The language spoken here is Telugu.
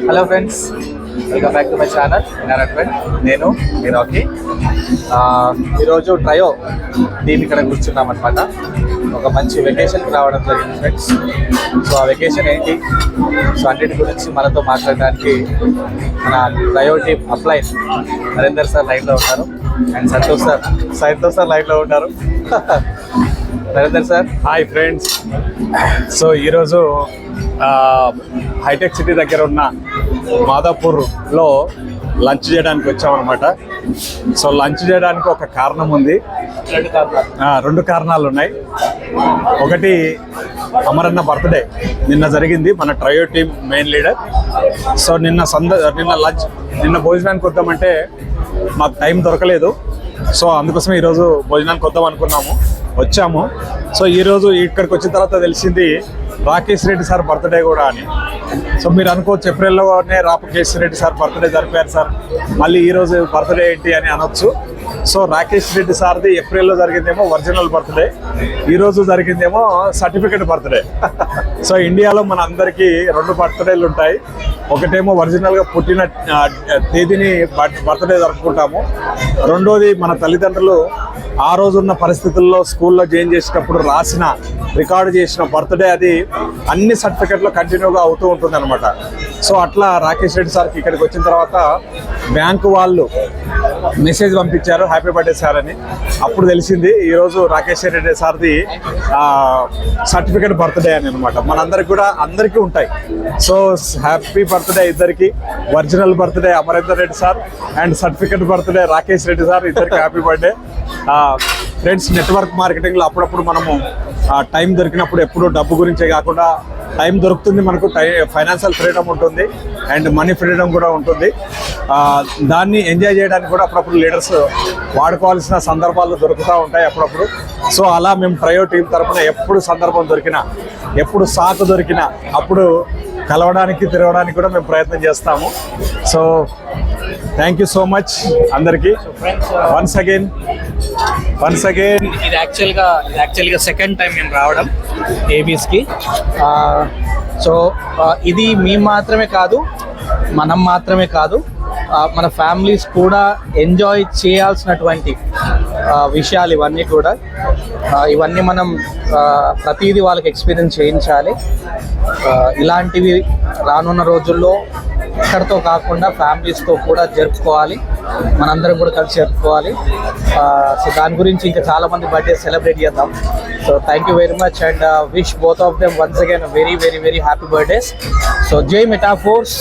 Hello friends welcome back to my channel Narayana నేను మీ రాకీ ఈరోజు ట్రయో టీమ్ ఇక్కడ కూర్చున్నాం అనమాట ఒక మంచి వెకేషన్కి రావడం జరిగింది ఫ్రెండ్స్ సో ఆ వెకేషన్ ఏంటి? సో అన్నిటి గురించి మనతో మాట్లాడడానికి మన trio team apply Narender sir లైన్లో ఉన్నారు. And Santosh sir Santosh sir లైన్లో ఉన్నారు. Narender sir hi friends so ఈరోజు హైటెక్ సిటీ దగ్గర ఉన్న మాదాపూర్లో లంచ్ చేయడానికి వచ్చామన్నమాట. సో లంచ్ చేయడానికి ఒక కారణం ఉంది. రెండు కారణాలు రెండు కారణాలు ఉన్నాయి. ఒకటి అమరన్న బర్త్డే. నిన్న జరిగింది మన trio team main leader. So నిన్న సంద నిన్న లంచ్ నిన్న భోజనానికి వద్దామంటే మాకు టైం దొరకలేదు. సో అందుకోసం ఈరోజు భోజనానికి వద్దాం అనుకున్నాము. వచ్చాము. సో ఈరోజు ఇక్కడికి వచ్చిన తర్వాత తెలిసింది రాకేష్ రెడ్డి సార్ బర్త్డే కూడా అని. సో మీరు అనుకోవచ్చు ఏప్రిల్లోనే రాకేష్ రెడ్డి సార్ బర్త్డే జరిపారు సార్. మళ్ళీ ఈరోజు బర్త్డే ఏంటి అని అనొచ్చు. సో రాకేష్ రెడ్డి సార్ది ఏప్రిల్లో జరిగిందేమో ఒరిజినల్ బర్త్డే. ఈరోజు జరిగిందేమో సర్టిఫికెట్ బర్త్డే. సో ఇండియాలో మన అందరికీ రెండు బర్త్డేలు ఉంటాయి. ఒకటేమో ఒరిజినల్గా పుట్టిన తేదీని బర్త్డే జరుపుకుంటాము. రెండోది మన తల్లిదండ్రులు ఆ రోజున్న పరిస్థితుల్లో స్కూల్లో జాయిన్ చేసినప్పుడు రాసిన రికార్డు చేసిన బర్త్డే అది అన్ని సర్టిఫికెట్లు కంటిన్యూగా అవుతూ ఉంటుంది అనమాట సో అట్లా రాకేష్ రెడ్డి సార్కి ఇక్కడికి వచ్చిన తర్వాత బ్యాంకు వాళ్ళు మెసేజ్ పంపించారు హ్యాపీ బర్త్డే సార్ అని. అప్పుడు తెలిసింది ఈరోజు రాకేష్ రెడ్డి సార్ది సర్టిఫికెట్ బర్త్డే అని అనమాట మనందరికి కూడా అందరికీ ఉంటాయి. సో హ్యాపీ బర్త్డే ఇద్దరికి original birthday Amarender Reddy sir and certificate birthday Rakesh Reddy sir ఇద్దరికి హ్యాపీ బర్త్డే. ఫ్రెండ్స్ నెట్వర్క్ మార్కెటింగ్లో అప్పుడప్పుడు మనము టైం దొరికినప్పుడు ఎప్పుడు డబ్బు గురించే కాకుండా టైం దొరుకుతుంది మనకు టై ఫైనాన్షియల్ ఫ్రీడమ్ ఉంటుంది. అండ్ మనీ ఫ్రీడమ్ కూడా ఉంటుంది. దాన్ని ఎంజాయ్ చేయడానికి కూడా అప్పుడప్పుడు లీడర్స్ వాడుకోవాల్సిన సందర్భాలు దొరుకుతూ ఉంటాయి అప్పుడప్పుడు. సో అలా మేము ట్రయో టీం తరపున ఎప్పుడు సందర్భం దొరికినా ఎప్పుడు సాకు దొరికినా అప్పుడు కలవడానికి తిరగడానికి కూడా మేము ప్రయత్నం చేస్తాము. So thank you so much అందరికీ. వన్స్ అగైన్ వన్స్ అగైన్ ఇది యాక్చువల్గా ఇది యాక్చువల్గా సెకండ్ టైం మేము రావడం ఏబీస్కి సో ఇది మేము మాత్రమే కాదు మనం మాత్రమే కాదు మన ఫ్యామిలీస్ కూడా ఎంజాయ్ చేయాల్సినటువంటి విషయాలు ఇవన్నీ కూడా ఇవన్నీ మనం ప్రతిదీ వాళ్ళకి ఎక్స్పీరియన్స్ చేయించాలి. ఇలాంటివి రానున్న రోజుల్లో ఒక్కరితో కాకుండా ఫ్యామిలీస్తో కూడా జరుపుకోవాలి. మనందరం కూడా కలిసి జరుపుకోవాలి. సో దాని గురించి ఇంకా చాలా మంది బర్త్డే సెలబ్రేట్ చేద్దాం. So thank you very much and wish both of them once again very very very happy birthdays so జై మెటాఫోర్స్